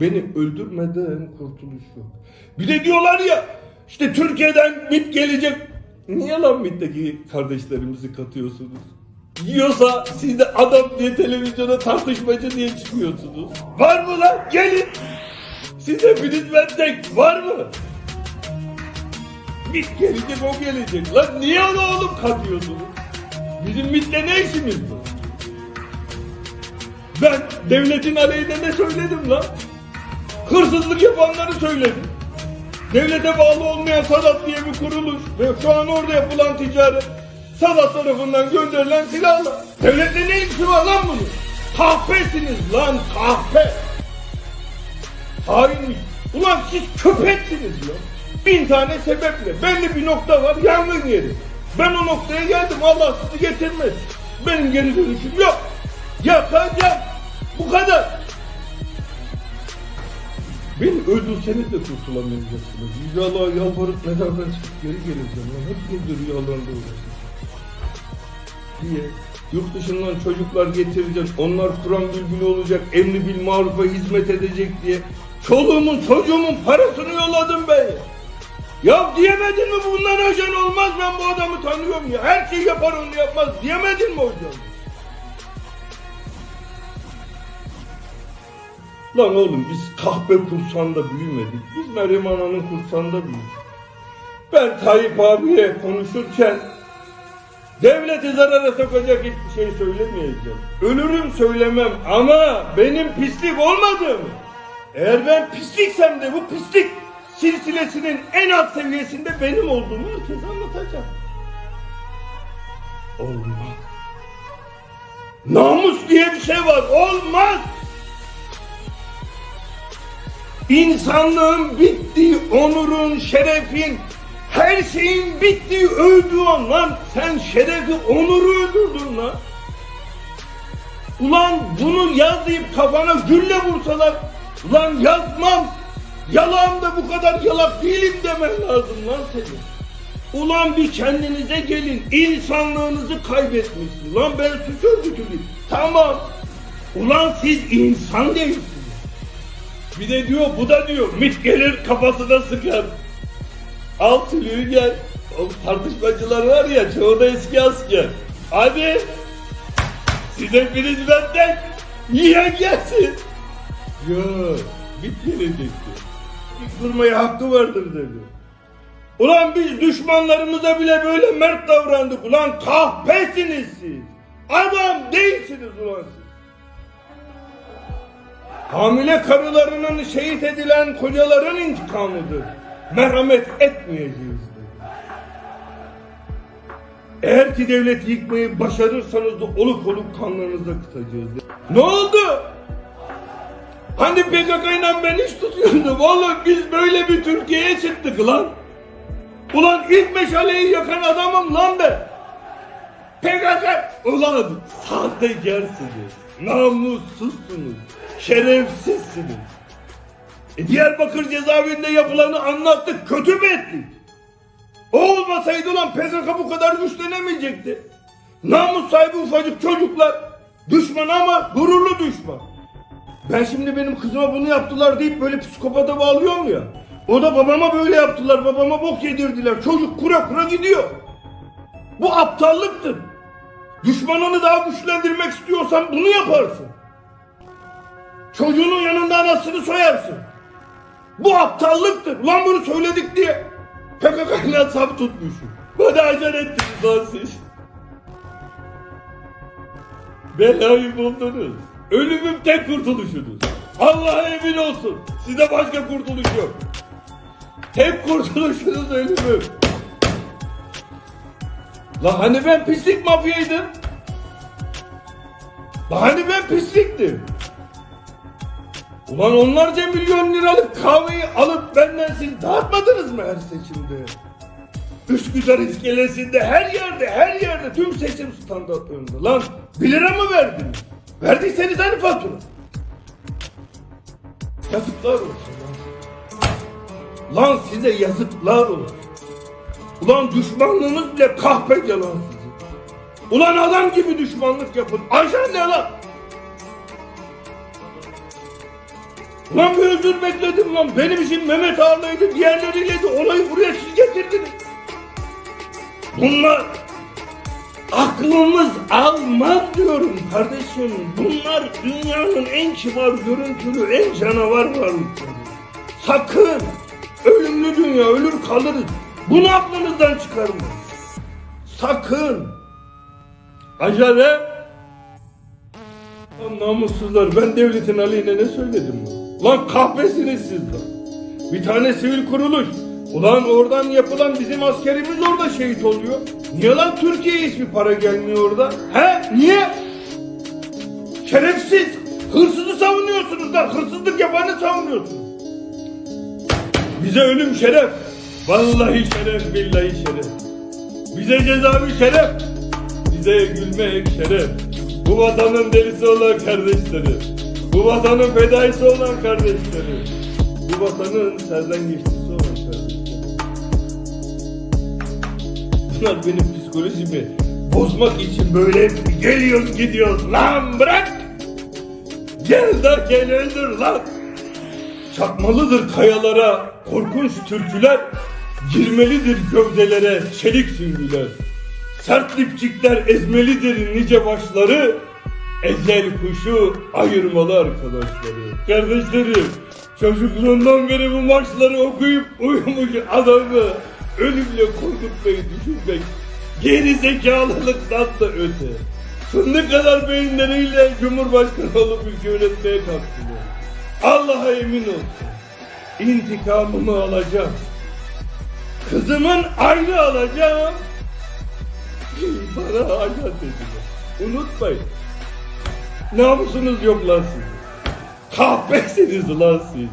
Beni öldürmeden kurtuluş yok. Bir de diyorlar ya işte Türkiye'den MIT gelecek. Niye lan MIT'teki kardeşlerimizi katıyorsunuz? Yiyorsa siz de adam diye televizyona tartışmacı diye çıkıyorsunuz. Var mı lan? Gelin. Size versek var mı? MIT gelecek o gelecek. Lan niye onu oğlum katıyorsunuz? Bizim MIT'le ne işimiz bu? Ben devletin aleyhine ne söyledim lan? Hırsızlık yapanları söyledim. Devlete bağlı olmayan Sadat diye bir kuruluş ve şu an orada yapılan ticaret Sadat tarafından gönderilen silahlar. Devletle ne ilgisi var lan bunun? Kahpesiniz lan kahpe. Hainlik. Ulan siz köpeksiniz ya. Bin tane sebeple. Belli bir nokta var yangın yeri. Ben o noktaya geldim Allah sizi getirmez. Benim geri dönüşüm yok. Yakacağım. Bu kadar. Beni öldürseniz de kurtulamayacaksınız. Yüce Allah'a yalvarıp mezardan çıkıp geri geleceğim. Lan hep burada rüyalarında uğraşacağım. Diye yurt dışından çocuklar getireceğim. Onlar Kur'an bülbülü olacak. Emri bil marufa hizmet edecek diye. Çoluğumun çocuğumun parasını yolladım ben. Ya diyemedin mi bundan ajan olmaz ben bu adamı tanıyorum ya. Her şeyi yapar onu yapmaz diyemedin mi hocam? Lan oğlum biz kahpe kursağında büyümedik. Biz Meryem Ana'nın kursağında büyüdük. Ben Tayyip abiye konuşurken devleti zarara sokacak hiçbir şey söylemeyeceğim. Ölürüm söylemem ama benim pislik olmadığım. Eğer ben pisliksem de bu pislik silsilesinin en alt seviyesinde benim olduğumu herkese anlatacağım. Olmaz. Namus diye bir şey var. Olmaz. İnsanlığın bittiği, onurun, şerefin, her şeyin bittiği öldüğü an lan sen şerefi, onuru öldürdün lan. Ulan bunu yaz deyip kafana gülle vursalar, ulan yazmam, yalan da bu kadar yalak değilim demen lazım lan senin. Ulan bir kendinize gelin, insanlığınızı kaybetmişsiniz. Ulan ben suç örgütüyüm. Tamam. Ulan siz insan değilsiniz. Bir de diyor bu da diyor mit gelir kafasına sıkar. Al silüğü gel. O tartışmacılar var ya çoğu da eski asker. Hadi. Siz hepiniz benden yiyen gelsin. Yok mit gelecekti. Bir durmaya hakkı vardır dedi. Ulan biz düşmanlarımıza bile böyle mert davrandık. Ulan kahpesiniz siz. Adam değilsiniz ulan siz. Hamile karılarının şehit edilen kocaların intikamıdır. Merhamet etmeyeceğiz. Eğer ki devleti yıkmayı başarırsanız da oluk oluk kanlarınıza kıtacağız. Ne oldu? Hani PKK ile ben iş tutuyordum oğlum biz böyle bir Türkiye'ye çıktık lan. Ulan ilk meşaleyi yakan adamım lan ben. PKK ulan sahtekarsınız, namussuzsunuz, şerefsizsiniz. E Diyarbakır cezaevinde yapılanı anlattık, kötü mü ettik? O olmasaydı ulan PKK bu kadar güçlenemeyecekti. Namus sahibi ufacık çocuklar, düşman ama gururlu düşman. Ben şimdi benim kızıma bunu yaptılar deyip böyle psikopata bağlıyorum ya. O da babama böyle yaptılar, babama bok yedirdiler. Çocuk kura kura gidiyor. Bu aptallıktır. Düşmanını daha güçlendirmek istiyorsan bunu yaparsın. Çocuğunun yanında anasını soyarsın. Bu aptallıktır. Ulan bunu söyledik diye PKK'yla saf tutmuşum. Bana acar ettiniz lan siz. Belayı buldunuz. Ölümüm tek kurtuluşunuz. Allah'a emin olsun. Size başka kurtuluş yok. Tek kurtuluşunuz ölümüm. La hani ben pislik mafyaydım? La hani ben pisliktim? Ulan onlarca milyon liralık kahveyi alıp benden siz dağıtmadınız mı her seçimde? Üsküdar iskelesinde her yerde her yerde tüm seçim standartlarında lan 1 lira mı verdiniz? Verdiyseniz hani fatura? Yazıklar olsun lan. Lan size yazıklar olsun. Ulan düşmanlığınız bile kahpe yalan sizin. Ulan adam gibi düşmanlık yapın. Ajan ne lan? Lan bir özür bekledim lan. Benim işim Mehmet Ağar'laydı. Diğerleriyle de olayı buraya siz getirdiniz. Bunlar aklımız almaz diyorum kardeşim. Bunlar dünyanın en kibar görüntülü, en canavar varlıkları. Sakın ölümlü dünya ölür kalırız. Bunu aklınızdan çıkarmayın. Sakın. Acele. Namussuzlar ben devletin aleyhine ne söyledim lan? Kahpesiniz siz lan. Bir tane sivil kuruluş. Ulan oradan yapılan bizim askerimiz orada şehit oluyor. Niye lan Türkiye'ye hiçbir para gelmiyor orada? He? Niye? Şerefsiz. Hırsızı savunuyorsunuz lan. Hırsızlık yapanı savunuyorsunuz. Bize ölüm şeref. Vallahi şeref, billahi şeref. Bize cezavi şeref. Bize gülmek şeref. Bu vatanın delisi olan kardeşleri. Bu vatanın fedaisi olan kardeşleri. Bu vatanın serden geçtisi olan kardeşleri. Bunlar benim psikolojimi bozmak için böyle geliyoruz gidiyoruz. Lan bırak! Gel de gel öldür lan! Çakmalıdır kayalara korkunç türküler, girmelidir gövdelere çelik süngüler. Sert dipçikler ezmelidir nice başları, ecel kuşu ayırmalı arkadaşları. Kardeşlerim, çocukluğundan beri bu marşları okuyup uyumuş adamı ölümle korkutmayı düşünmek geri zekalılıktan da öte. Fındık kadar beyinleriyle Cumhurbaşkanı olup ülke yönetmeye kalktılar. Allah'a emin olsun. İntikamımı alacağım. Kızımın ayrı alacağım. Bana hayat edin. Unutmayın. Namusunuz yok lan siz. Kahpesiniz lan siz.